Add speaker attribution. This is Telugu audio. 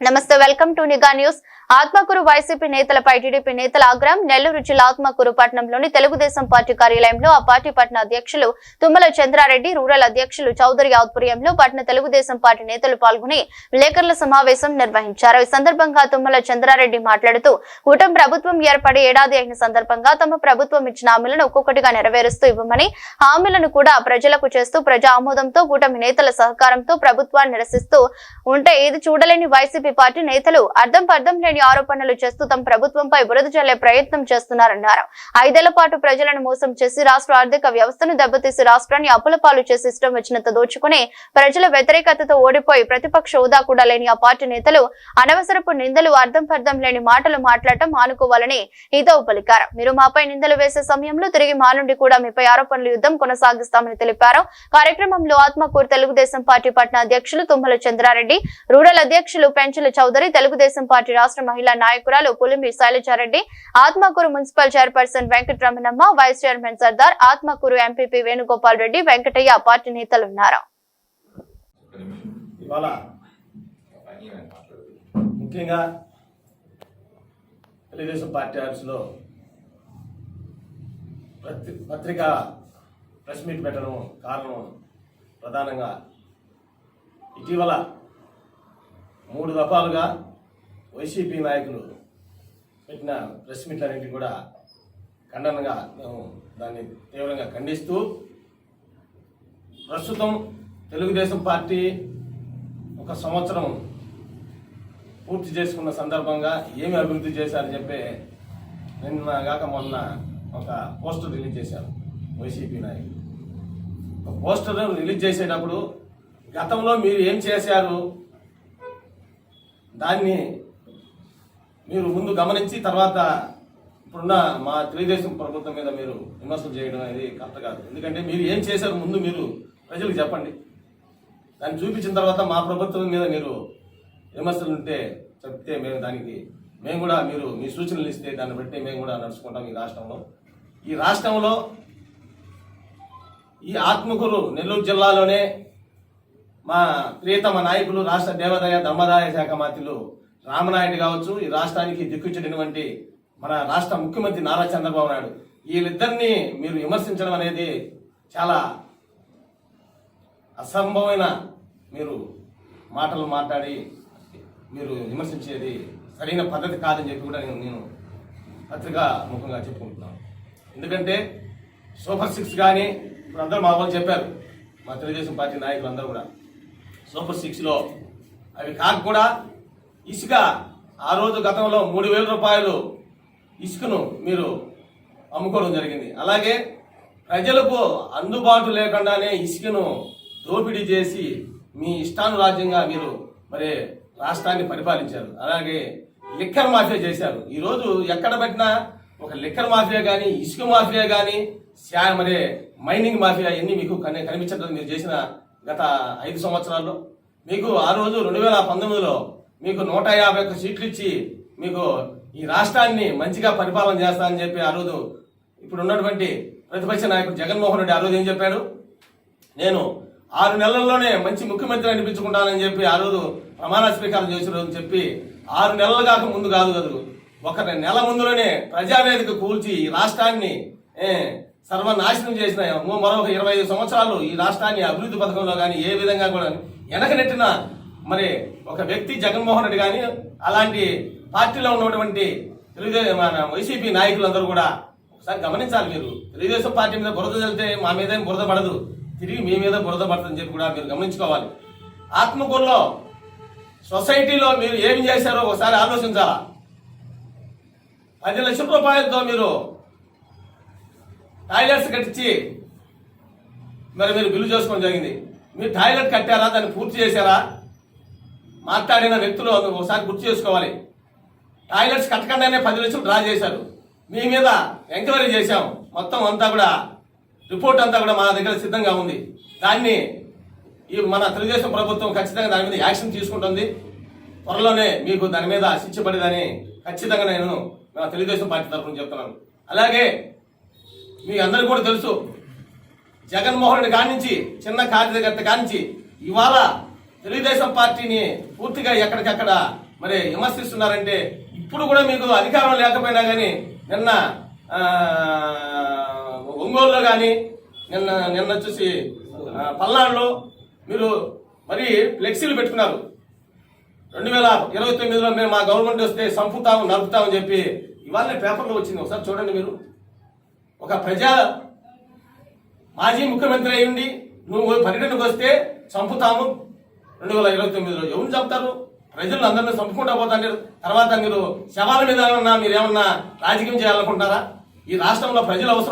Speaker 1: నమస్తే welcome to నిగా news Atmakur YCP నేతలపై టీడీపీ నేతల ఆగ్రహం నెల్లూరు జిల్లా ఆత్మకూరు పట్టణంలోని తెలుగుదేశం పార్టీ కార్యాలయంలో ఆ పార్టీ పట్టణ అధ్యక్షులు తుమ్మల చంద్రారెడ్డి రూరల్ అధ్యక్షులు చౌదరి ఆధ్వర్యంలో పట్టణ తెలుగుదేశం పార్టీ నేతలు పాల్గొని విలేకరుల సమావేశం నిర్వహించారు. ఈ సందర్భంగా తుమ్మల చంద్రారెడ్డి మాట్లాడుతూ కూటమి ప్రభుత్వం ఏర్పడి ఏడాది అయిన సందర్భంగా తమ ప్రభుత్వం ఇచ్చిన హామీలను ఒక్కొక్కటిగా నెరవేరుస్తూ ఇవ్వమని హామీలను కూడా ప్రజలకు చేస్తూ ప్రజా ఆమోదంతో కూటమి నేతల సహకారంతో ప్రభుత్వాన్ని నిరసిస్తూ ఉంటే ఇది చూడలేని వైసీపీ పార్టీ నేతలు అర్థం పర్థం లేని ఆరోపణలు చేస్తూ తమ ప్రభుత్వంపై బురద చల్లే ప్రయత్నం చేస్తున్నారన్నారు. ఐదేళ్ళ పాటు ప్రజలను మోసం చేసి రాష్ట్ర ఆర్థిక వ్యవస్థను దెబ్బతీసి రాష్ట్రాన్ని అప్పుల పాలు చేసి ఇష్టం వచ్చినంత దోచుకుని ప్రజల వ్యతిరేకతతో ఓడిపోయి ప్రతిపక్ష హోదా కూడా లేని ఆ పార్టీ నేతలు అనవసరపు నిందలు అర్థం పర్థం లేని మాటలు మాట్లాడటం మానుకోవాలని హితవు పలికారు. మీరు మాపై నిందలు వేసే సమయంలో తిరిగి మా నుండి కూడా మీపై ఆరోపణల యుద్ధం కొనసాగిస్తామని తెలిపారు. కార్యక్రమంలో ఆత్మకూరు తెలుగుదేశం పార్టీ పట్టణ అధ్యక్షులు తుమ్మల చంద్రారెడ్డి రూరల్ అధ్యక్షులు పెంచుల చౌదరి తెలుగుదేశం పార్టీ రాష్ట్ర మహిళా నాయకురాలు Pulimi Sailaja Reddy Atmakur municipal chairperson Venkataramanamma vice chairman Sardar Atmakur MPP Venugopal Reddy Venkataiah party నేతలున్నారు
Speaker 2: ఇవాళ ముఖ్యంగా తెలుగుదేశం పార్టీ ఆఫీసులో పత్రి ప్రెస్ మీట్ పెట్టడం కారణం ప్రధానంగా ఇటీవల మూడు దఫాలుగా వైసీపీ నాయకులు పెట్టిన ప్రెస్ అనేది కూడా ఖండనగా మేము దాన్ని తీవ్రంగా ఖండిస్తూ ప్రస్తుతం తెలుగుదేశం పార్టీ ఒక సంవత్సరం పూర్తి చేసుకున్న సందర్భంగా ఏమి అభివృద్ధి చేశారని చెప్పి నిన్న మొన్న ఒక పోస్టర్ రిలీజ్ చేశారు వైసీపీ నాయకులు. ఒక పోస్టర్ రిలీజ్ చేసేటప్పుడు గతంలో మీరు ఏం చేశారు? దాన్ని మీరు ముందు గమనించి తర్వాత ఇప్పుడున్న మా తెలుగుదేశం ప్రభుత్వం మీద మీరు విమర్శలు చేయడం అనేది కరెక్ట్ కాదు. ఎందుకంటే మీరు ఏం చేశారు ముందు మీరు ప్రజలకు చెప్పండి. దాన్ని చూపించిన తర్వాత మా ప్రభుత్వం మీద మీరు విమర్శలు ఉంటే చెప్తే మేము దానికి మేము కూడా మీరు మీ సూచనలు ఇస్తే దాన్ని బట్టి మేము కూడా నడుచుకుంటాం ఈ రాష్ట్రంలో. ఈ రాష్ట్రంలో ఈ ఆత్మకూరు నెల్లూరు జిల్లాలోనే మా ప్రియతమ నాయకులు రాష్ట్ర దేవాదాయ ధర్మదాయ శాఖ మాతిలు రామనాయుడు కావచ్చు ఈ రాష్ట్రానికి దిక్కుచ్చినటువంటి మన రాష్ట్ర ముఖ్యమంత్రి నారా చంద్రబాబు నాయుడు. వీళ్ళిద్దరిని మీరు విమర్శించడం అనేది చాలా అసంభవమైన మీరు మాటలు మాట్లాడి మీరు విమర్శించేది సరైన పద్ధతి కాదని చెప్పి కూడా నేను నేను పత్రికా ముఖంగా చెప్పుకుంటున్నాను. ఎందుకంటే సూపర్ సిక్స్ కానీ ఇప్పుడు అందరూ మా వాళ్ళు చెప్పారు మా తెలుగుదేశం పార్టీ నాయకులు అందరూ కూడా. సూపర్ సిక్స్లో అవి కాక కూడా ఇసుక ఆ రోజు గతంలో మూడు వేల రూపాయలు ఇసుకను మీరు అమ్ముకోవడం జరిగింది. అలాగే ప్రజలకు అందుబాటు లేకుండానే ఇసుకను దోపిడీ చేసి మీ ఇష్టానురాజ్యంగా మీరు మరి రాష్ట్రాన్ని పరిపాలించారు. అలాగే లిక్కర్ మాఫియా చేశారు. ఈరోజు ఎక్కడ పెట్టినా ఒక లిక్కర్ మాఫియా కానీ ఇసుక మాఫియా కానీ శా- మరి మైనింగ్ మాఫియా ఇవన్నీ మీకు కని కనిపించడం మీరు చేసిన గత ఐదు సంవత్సరాల్లో. మీకు ఆ రోజు రెండు వేల పంతొమ్మిదిలో మీకు నూట యాభై ఒక్క సీట్లు ఇచ్చి మీకు ఈ రాష్ట్రాన్ని మంచిగా పరిపాలన చేస్తానని చెప్పి ఆ రోజు ఇప్పుడు ఉన్నటువంటి ప్రతిపక్ష నాయకుడు జగన్మోహన్ రెడ్డి ఆ రోజు ఏం చెప్పాడు? నేను ఆరు నెలల్లోనే మంచి ముఖ్యమంత్రి అనిపించుకుంటానని చెప్పి ఆ రోజు ప్రమాణ స్వీకారం చేసిన రోజు చెప్పి ఆరు నెలలు కాక ముందు కాదు కదా ఒక నెల ముందులోనే ప్రజావేదిక కూల్చి ఈ రాష్ట్రాన్ని సర్వనాశనం చేసిన మరో- మరొక ఇరవై ఐదు సంవత్సరాలు ఈ రాష్ట్రాన్ని అభివృద్ధి పథకంలో కానీ ఏ విధంగా కూడా వెనకనెట్టిన మరి ఒక వ్యక్తి జగన్మోహన్ రెడ్డి కానీ అలాంటి పార్టీలో ఉన్నటువంటి తెలుగుదేశం మన వైసీపీ నాయకులందరూ కూడా ఒకసారి గమనించాలి మీరు. తెలుగుదేశం పార్టీ మీద బురద చల్లితే మా మీద బురద పడదు. తిరిగి మీ మీద బురద పడుతుందని చెప్పి కూడా మీరు గమనించుకోవాలి. ఆత్మకూరులో సొసైటీలో మీరు ఏం చేశారో ఒకసారి ఆలోచించాలా? పది లక్షల రూపాయలతో మీరు టాయిలెట్స్ కట్టించి మరి మీరు బిల్లు చేసుకోవడం జరిగింది. మీరు టాయిలెట్ కట్టారా? దాన్ని పూర్తి చేశారా? మాట్లాడిన వ్యక్తులు ఒకసారి గుర్తు చేసుకోవాలి. టాయిలెట్స్ కట్టకుండానే పది లక్షలు డ్రా చేశారు. మీ మీద ఎంక్వైరీ చేశాం. మొత్తం అంతా కూడా రిపోర్ట్ అంతా కూడా మా దగ్గర సిద్ధంగా ఉంది. దాన్ని ఈ మన తెలుగుదేశం ప్రభుత్వం ఖచ్చితంగా దాని మీద యాక్షన్ తీసుకుంటుంది. త్వరలోనే మీకు దాని మీద శిక్ష పడేదని ఖచ్చితంగా నేను మా తెలుగుదేశం పార్టీ తరఫున చెప్తున్నాను. అలాగే మీ అందరికీ కూడా తెలుసు జగన్మోహన్ రెడ్డి కానించి చిన్న కార్యకర్త కానించి ఇవాళ తెలుగుదేశం పార్టీని పూర్తిగా ఎక్కడికక్కడ మరి విమర్శిస్తున్నారంటే ఇప్పుడు కూడా మీకు అధికారం లేకపోయినా కానీ నిన్న ఒంగోలులో కానీ నిన్న నిన్న వచ్చేసి పల్నాడులో మీరు మరి ఫ్లెక్సీలు పెట్టుకున్నారు. రెండు వేల ఇరవై తొమ్మిదిలో మేము మా గవర్నమెంట్ వస్తే సంపుతాము నడుపుతామని చెప్పి ఇవాళ పేపర్లో వచ్చింది. ఒకసారి చూడండి మీరు. ఒక ప్రజా మాజీ ముఖ్యమంత్రి అయ్యుండి నువ్వు పర్యటనకు వస్తే చంపుతాము రెండు వేల ఇరవై తొమ్మిదిలో ఎవరు చంపుతారు? ప్రజలు అందరినీ చంపుకుంటా పోతాంటారు తర్వాత మీరు శవాల మీద ఏమన్నా మీరు ఏమన్నా రాజకీయం చేయాలనుకుంటారా? ఈ రాష్ట్రంలో ప్రజలు అవసరం